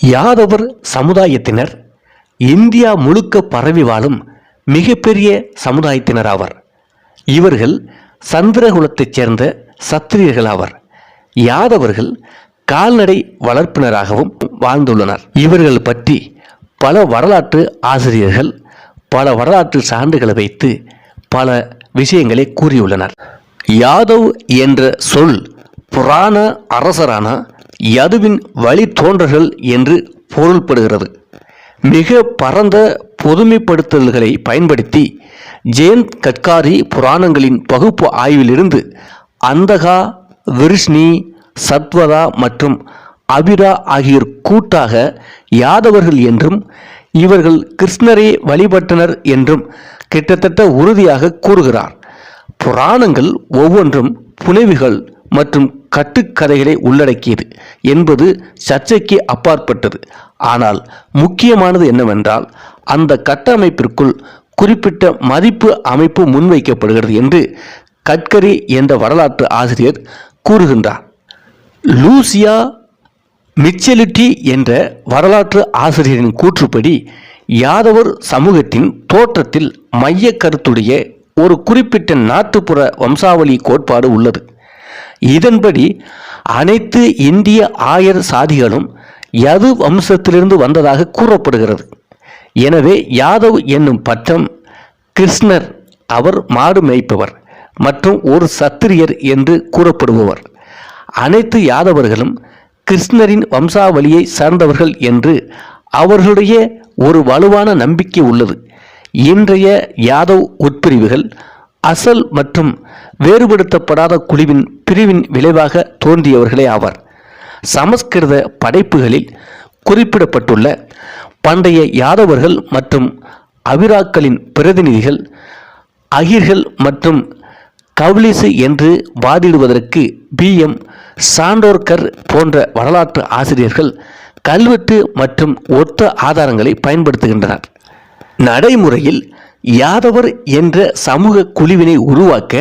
யாதவர் சமுதாயத்தினர் இந்தியா முழுக்க பரவி வாழும் மிகப்பெரிய சமுதாயத்தினர் ஆவர். இவர்கள் சந்திரகுலத்தைச் சேர்ந்த சத்திரியர்கள் ஆவர். யாதவர்கள் கால்நடை வளர்ப்பினராகவும் வாழ்ந்துள்ளனர். இவர்கள் பற்றி பல வரலாற்று ஆசிரியர்கள் பல வரலாற்று சான்றுகளை வைத்து பல விஷயங்களை கூறியுள்ளனர். யாதவ் என்ற சொல் புராண அரசரான யதுவின் வழித்தோன்றல்கள் என்று பொருள்படுகிறது. மிக பரந்த பொதுமைப்படுத்தல்களை பயன்படுத்தி ஜெயந்த் கட்காரி புராணங்களின் பகுப்பு ஆய்விலிருந்து அந்தகா விருஷ்ணி சத்வதா மற்றும் அபிரா ஆகியோர் கூட்டாக யாதவர்கள் என்றும் இவர்கள் கிருஷ்ணரை வழிபட்டனர் என்றும் கிட்டத்தட்ட உறுதியாக கூறுகிறார். புராணங்கள் ஒவ்வொன்றும் புனைவுகள் மற்றும் கட்டுக்கதைகளை உள்ளடக்கியது என்பது சர்ச்சைக்கு அப்பாற்பட்டது. ஆனால் முக்கியமானது என்னவென்றால் அந்த கட்டமைப்பிற்குள் குறிப்பிட்ட மதிப்பு அமைப்பு முன்வைக்கப்படுகிறது என்று கட்கரி என்ற வரலாற்று ஆசிரியர் கூறுகின்றார். லூசியா மிச்சலிட்டி என்ற வரலாற்று ஆசிரியரின் கூற்றுப்படி யாதவர் சமூகத்தின் தோற்றத்தில் மைய கருத்துடைய ஒரு குறிப்பிட்ட நாட்டுப்புற வம்சாவளி கோட்பாடு உள்ளது. இதன்படி அனைத்து இந்திய ஆயர் சாதிகளும் யது வம்சத்திலிருந்து வந்ததாக கூறப்படுகிறது. எனவே யாதவ் என்னும் பட்டம் கிருஷ்ணர் அவர் மாடு மேய்ப்பவர் மற்றும் ஒரு சத்திரியர் என்று கூறப்படுபவர். அனைத்து யாதவர்களும் கிருஷ்ணரின் வம்சாவளியை சார்ந்தவர்கள் என்று அவர்களுடைய ஒரு வலுவான நம்பிக்கை உள்ளது. இன்றைய யாதவ் உட்பிரிவுகள் அசல் மற்றும் வேறுபடுத்தப்படாத குழுவின் பிரிவின் விளைவாக தோன்றியவர்களே ஆவார். சமஸ்கிருத படைப்புகளில் குறிப்பிடப்பட்டுள்ள பண்டைய யாதவர்கள் மற்றும் அவிராக்களின் பிரதிநிதிகள் அகிர்கள் மற்றும் கவ்லிசு என்று வாதிடுவதற்கு பி. எம். சாண்டோர்கர் போன்ற வரலாற்று ஆசிரியர்கள் கல்வெட்டு மற்றும் ஒத்த ஆதாரங்களை பயன்படுத்துகின்றனர். நடைமுறையில் யாதவர் என்ற சமூக குழுவினை உருவாக்க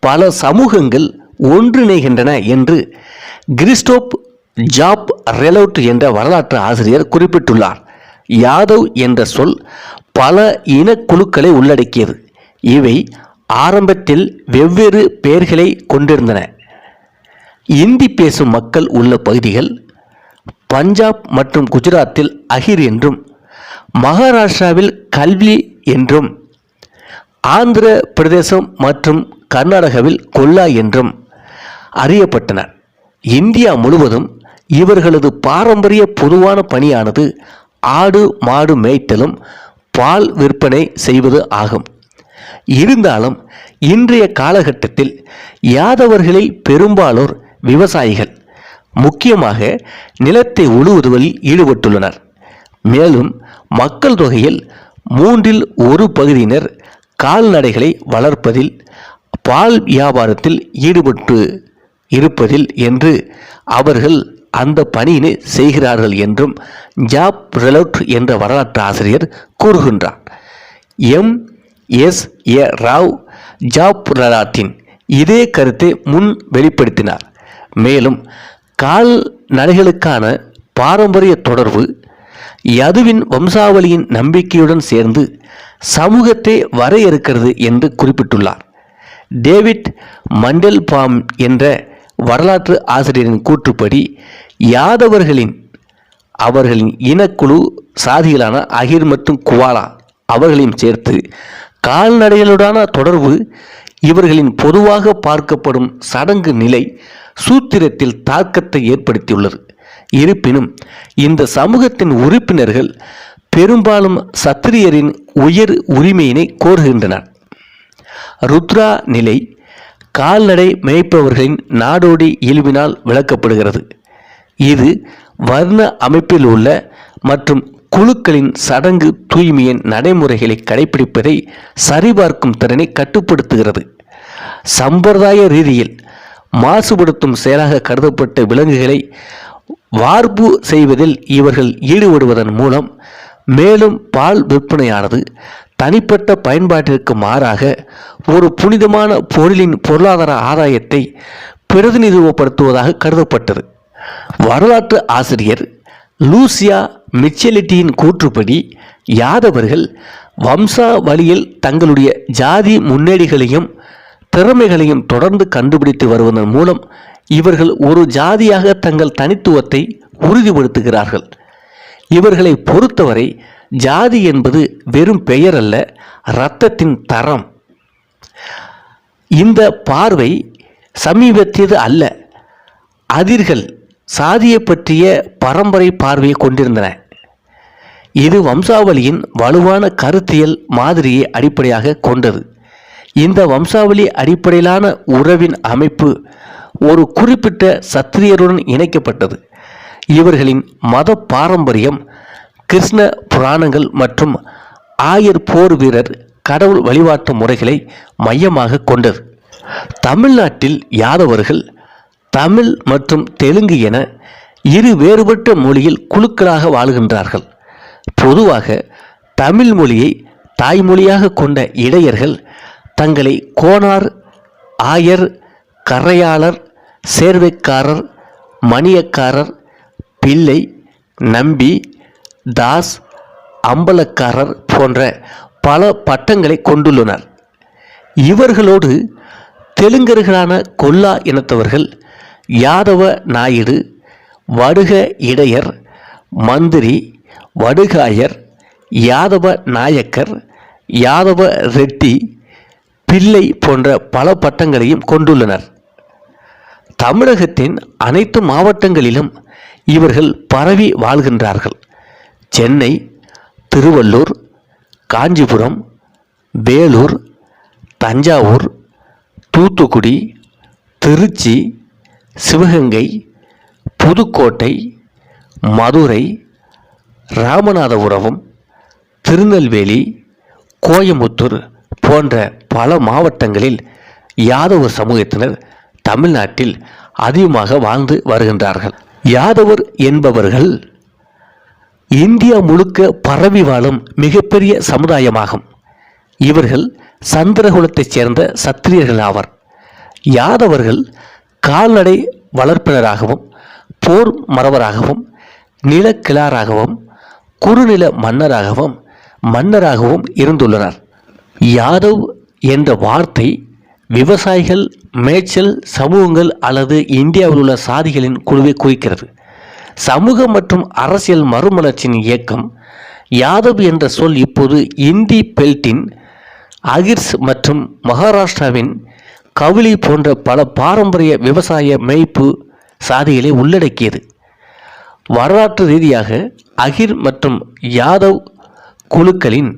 பல சமூகங்கள் ஒன்றிணைகின்றன என்று கிறிஸ்டோப் ஜாப் ரெலோட் என்ற வரலாற்று ஆசிரியர் குறிப்பிட்டுள்ளார். யாதவ் என்ற சொல் பல இனக்குழுக்களை உள்ளடக்கியது. இவை ஆரம்பத்தில் வெவ்வேறு பெயர்களை கொண்டிருந்தன. இந்தி பேசும் மக்கள் உள்ள பகுதிகள் பஞ்சாப் மற்றும் குஜராத்தில் அகிர் என்றும் மகாராஷ்டிராவில் கல்வி என்றும் ஆந்திர பிரதேசம் மற்றும் கர்நாடகாவில் கொல்லா என்றும் அறியப்பட்டனர் இந்தியா முழுவதும் இவர்களது பாரம்பரிய பொதுவான பணியானது ஆடு மாடு மேய்த்தலும் பால் விற்பனை செய்வது ஆகும். இருந்தாலும் இன்றைய காலகட்டத்தில் யாதவர்களில் பெரும்பாலோர் விவசாயிகள் முக்கியமாக நிலத்தை உழுவுவதில் ஈடுபட்டுள்ளனர். மேலும் மக்கள் தொகையில் மூன்றில் ஒரு பகுதியினர் கால்நடைகளை வளர்ப்பதில் பால் வியாபாரத்தில் ஈடுபட்டு இருப்பதில் என்று அவர்கள் அந்த பணியினை செய்கிறார்கள் என்றும் ஜாப் ரெலோட் என்ற வரலாற்று ஆசிரியர் கூறுகின்றார். எம். எஸ். ஏ. ராவ் ஜாப் ரெலாட்டின் இதே கருத்தை முன் வெளிப்படுத்தினார். மேலும் கால்நடைகளுக்கான பாரம்பரிய தொடர்பு யதுவின் வம்சாவளியின் நம்பிக்கையுடன் சேர்ந்து சமூகத்தை வரையறுக்கிறது என்று குறிப்பிட்டுள்ளார். டேவிட் மண்டெல்பாம் என்ற வரலாற்று ஆசிரியரின் கூற்றுப்படி யாதவர்களின் அவர்களின் இனக்குழு சாதிகளான அகிர் மற்றும் குவாலா அவர்களையும் சேர்த்து கால்நடைகளுடான தொடர்பு இவர்களின் பொதுவாக பார்க்கப்படும் சடங்கு நிலை சூத்திரத்தில் தாக்கத்தை ஏற்படுத்தியுள்ளது. இருப்பினும் இந்த சமூகத்தின் உறுப்பினர்கள் பெரும்பாலும் சத்திரியரின் உயர் உரிமையினை கோருகின்றனர். ருத்ரா நிலை கால்நடை மேய்ப்பவர்களின் நாடோடி இயல்பினால் விளக்கப்படுகிறது. இது வர்ண அமைப்பில் உள்ள மற்றும் குழுக்களின் சடங்கு தூய்மையின் நடைமுறைகளை கடைபிடிப்பதை சரிபார்க்கும் திறனை கட்டுப்படுத்துகிறது. சம்பிரதாய ரீதியில் மாசுபடுத்தும் செயலாக கருதப்பட்ட விலங்குகளை வார்ப்பு செய்வதில் இவர்கள் ஈடுபடுவதன் மூலம் மேலும் பால் விற்பனையானது தனிப்பட்ட பயன்பாட்டிற்கு மாறாக ஒரு புனிதமான பொருளின் பொருளாதார ஆதாயத்தை பிரதிநிதித்துவப்படுத்துவதாக கருதப்பட்டது. வரலாற்று ஆசிரியர் லூசியா மிச்சலிட்டியின் கூற்றுப்படி யாதவர்கள் வம்சாவளியில் தங்களுடைய ஜாதி முன்னேடிகளையும் திறமைகளையும் தொடர்ந்து கண்டுபிடித்து வருவதன் மூலம் இவர்கள் ஒரு ஜாதியாக தங்கள் தனித்துவத்தை உறுதிப்படுத்துகிறார்கள். இவர்களை பொறுத்தவரை ஜாதி என்பது வெறும் பெயர் அல்ல இரத்தத்தின் தரம். இந்த பார்வை சமீபத்தியது அல்ல அதிர்கள் சாதியை பற்றிய பரம்பரை பார்வையை கொண்டிருந்தன. இது வம்சாவளியின் வலுவான கருத்தியல் மாதிரியை அடிப்படையாக கொண்டது. இந்த வம்சாவளி அடிப்படையிலான உறவின் அமைப்பு ஒரு குறிப்பிட்ட சத்திரியருடன் இணைக்கப்பட்டது. இவர்களின் மத பாரம்பரியம் கிருஷ்ண புராணங்கள் மற்றும் ஆயர் போர் வீரர் கடவுள் வழிபாட்டு முறைகளை மையமாக கொண்டது. தமிழ்நாட்டில் யாதவர்கள் தமிழ் மற்றும் தெலுங்கு என இரு வேறுபட்ட மொழியில் குழுக்களாக வாழ்கின்றார்கள். பொதுவாக தமிழ் மொழியை தாய்மொழியாக கொண்ட இடையர்கள் தங்களை கோனார் ஆயர் கரையாளர் சேர்வைக்காரர் மணியக்காரர் பிள்ளை நம்பி தாஸ் அம்பலக்காரர் போன்ற பல பட்டங்களை கொண்டுள்ளனர். இவர்களோடு தெலுங்கர்களான கொல்லா இனத்தவர்கள் யாதவ நாயுடு வடுக இடையர் மந்திரி வடுகாயர் யாதவ நாயக்கர் யாதவ ரெட்டி பிள்ளை போன்ற பல பட்டங்களையும் கொண்டுள்ளனர். தமிழகத்தின் அனைத்து மாவட்டங்களிலும் இவர்கள் பரவி வாழ்கின்றார்கள். சென்னை திருவள்ளூர் காஞ்சிபுரம் வேலூர் தஞ்சாவூர் தூத்துக்குடி திருச்சி சிவகங்கை புதுக்கோட்டை மதுரை ராமநாதபுரம் திருநெல்வேலி கோயம்புத்தூர் போன்ற பல மாவட்டங்களில் யாதவ சமூகத்தினர் தமிழ்நாட்டில் அதிகமாக வாழ்ந்து வருகின்றார்கள். யாதவர் என்பவர்கள் இந்தியா முழுக்க பரவி வாழும் மிகப்பெரிய சமுதாயமாகும். இவர்கள் சந்திரகுலத்தைச் சேர்ந்த சத்திரியர்கள் ஆவர். யாதவர்கள் கால்நடை வளர்ப்பினராகவும் போர் மறவராகவும் நிலக்கிழாராகவும் குறுநில மன்னராகவும் மன்னராகவும் இருந்துள்ளனர். யாதவ் என்ற வார்த்தை விவசாயிகள் மேய்ச்சல் சமூகங்கள் அல்லது இந்தியாவில் உள்ள சாதிகளின் குழுவை குறிக்கிறது. சமூக மற்றும் அரசியல் மறுமலர்ச்சியின் இயக்கம் யாதவ் என்ற சொல் இப்போது இந்தி பெல்ட்டின் அகிர்ஸ் மற்றும் மகாராஷ்டிராவின் கவுளி போன்ற பல பாரம்பரிய விவசாய மேய்ப்பு சாதிகளை உள்ளடக்கியது. வரலாற்று ரீதியாக அகிர் மற்றும் யாதவ் குழுக்களின்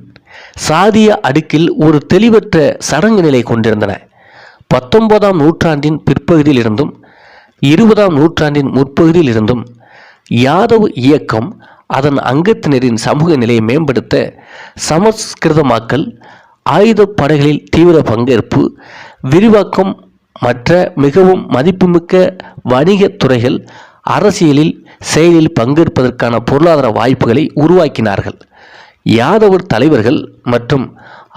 சாதிய அடுக்கில் ஒரு தெளிவற்ற சடங்கு நிலை கொண்டிருந்தன. பத்தொன்பதாம் நூற்றாண்டின் பிற்பகுதியில் இருந்தும் இருபதாம் நூற்றாண்டின் முற்பகுதியில் இருந்தும் யாதவ் இயக்கம் அதன் அங்கத்தினரின் சமூக நிலையை மேம்படுத்த சமஸ்கிருதமாக்கல் ஆயுத படைகளில் தீவிர பங்கேற்பு விரிவாக்கம் மற்ற மிகவும் மதிப்புமிக்க வணிகத் துறைகள் அரசியலில் செயலில் பங்கேற்பதற்கான பொருளாதார வாய்ப்புகளை உருவாக்கினார்கள். யாதவர் தலைவர்கள் மற்றும்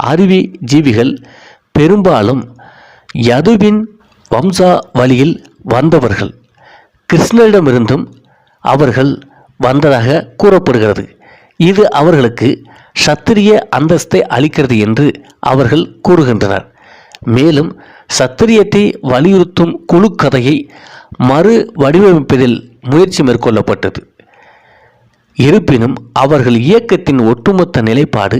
அறிவி ஜீவிகள் பெரும்பாலும் யதுவின் வம்சாவளியில் வந்தவர்கள் கிருஷ்ணரிடமிருந்தும் அவர்கள் வந்ததாக கூறப்படுகிறது. இது அவர்களுக்கு சத்திரிய அந்தஸ்தை அளிக்கிறது என்று அவர்கள் கூறுகின்றனர். மேலும் சத்திரியத்தை வலியுறுத்தும் குழு கதையை மறு வடிவமைப்பதில் முயற்சி மேற்கொள்ளப்பட்டது. இருப்பினும் அவர்கள் இயக்கத்தின் ஒட்டுமொத்த நிலைப்பாடு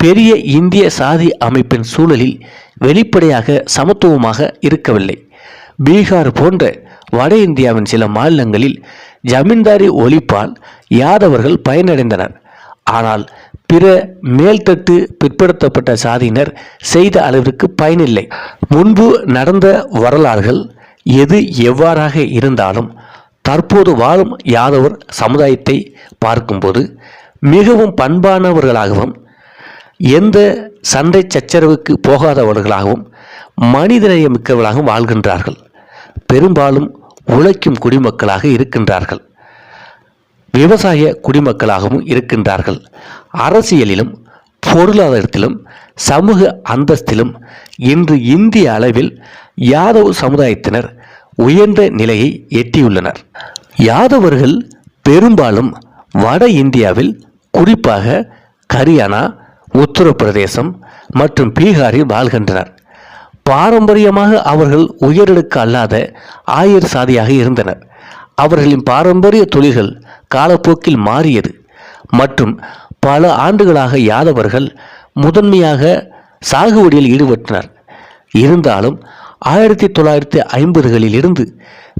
பெரிய இந்திய சாதி அமைப்பின் சூழலில் வெளிப்படையாக சமத்துவமாக இருக்கவில்லை. பீகார் போன்ற வட இந்தியாவின் சில மாநிலங்களில் ஜமீன்தாரி ஒழிப்பால் யாதவர்கள் பயனடைந்தனர். ஆனால் பிற மேல்தட்டு பிற்படுத்தப்பட்ட சாதியினர் செய்த அளவிற்கு பயனில்லை. முன்பு நடந்த வரலாறுகள் எது எவ்வாறாக இருந்தாலும் தற்போது வாழும் யாதவர் சமுதாயத்தை பார்க்கும்போது மிகவும் பண்பானவர்களாகவும் எந்த சண்டை சச்சரவுக்கு போகாதவர்களாகவும் மனிதநேயமிக்கவர்களாகவும் வாழ்கின்றார்கள். பெரும்பாலும் உழைக்கும் குடிமக்களாக இருக்கின்றார்கள். விவசாய குடிமக்களாகவும் இருக்கின்றார்கள். அரசியலிலும் பொருளாதாரத்திலும் சமூக அந்தஸ்திலும் இன்று இந்திய அளவில் யாதவ சமுதாயத்தினர் உயர்ந்த நிலையை எட்டியுள்ளனர். யாதவர்கள் பெரும்பாலும் வட இந்தியாவில் குறிப்பாக ஹரியானா உத்தரப்பிரதேசம் மற்றும் பீகாரில் வாழ்கின்றனர். பாரம்பரியமாக அவர்கள் உயரடுக்கு அல்லாத ஆயர் சாதியாக இருந்தனர். அவர்களின் பாரம்பரிய தொழில்கள் காலப்போக்கில் மாறியது மற்றும் பல ஆண்டுகளாக யாதவர்கள் முதன்மையாக சாகுபடியில் ஈடுபட்டனர். இருந்தாலும் ஆயிரத்தி தொள்ளாயிரத்தி ஐம்பதுகளில் இருந்து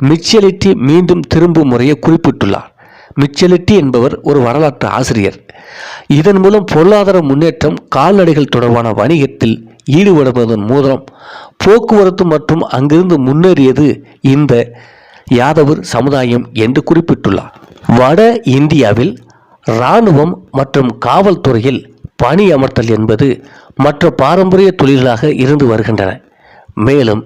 மிச்சலிட்டி மீண்டும் திரும்பும் முறையை குறிப்பிட்டுள்ளார். மிச்சலிட்டி என்பவர் ஒரு வரலாற்று ஆசிரியர். இதன் மூலம் பொருளாதார முன்னேற்றம் கால்நடைகள் தொடர்பான வணிகத்தில் ஈடுபடுவதன் மூலம் போக்குவரத்து மற்றும் அங்கிருந்து முன்னேறியது இந்த யாதவர் சமுதாயம் என்று குறிப்பிட்டுள்ளார். வட இந்தியாவில் இராணுவம் மற்றும் காவல்துறையில் பணி அமர்த்தல் என்பது மற்ற பாரம்பரிய தொழில்களாக இருந்து வருகின்றன. மேலும்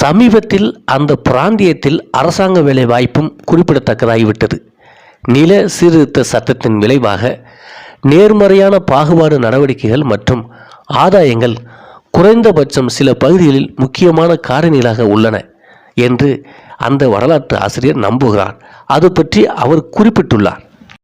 சமீபத்தில் அந்த பிராந்தியத்தில் அரசாங்க வேலை வாய்ப்பும் குறிப்பிடத்தக்கதாகிவிட்டது. நில சீர்திருத்த சட்டத்தின் விளைவாக நேர்மறையான பாகுபாடு நடவடிக்கைகள் மற்றும் ஆதாயங்கள் குறைந்தபட்சம் சில பகுதிகளில் முக்கியமான காரணிகளாக உள்ளன என்று அந்த வரலாற்று ஆசிரியர் நம்புகிறார். அது பற்றி அவர் குறிப்பிட்டுள்ளார்.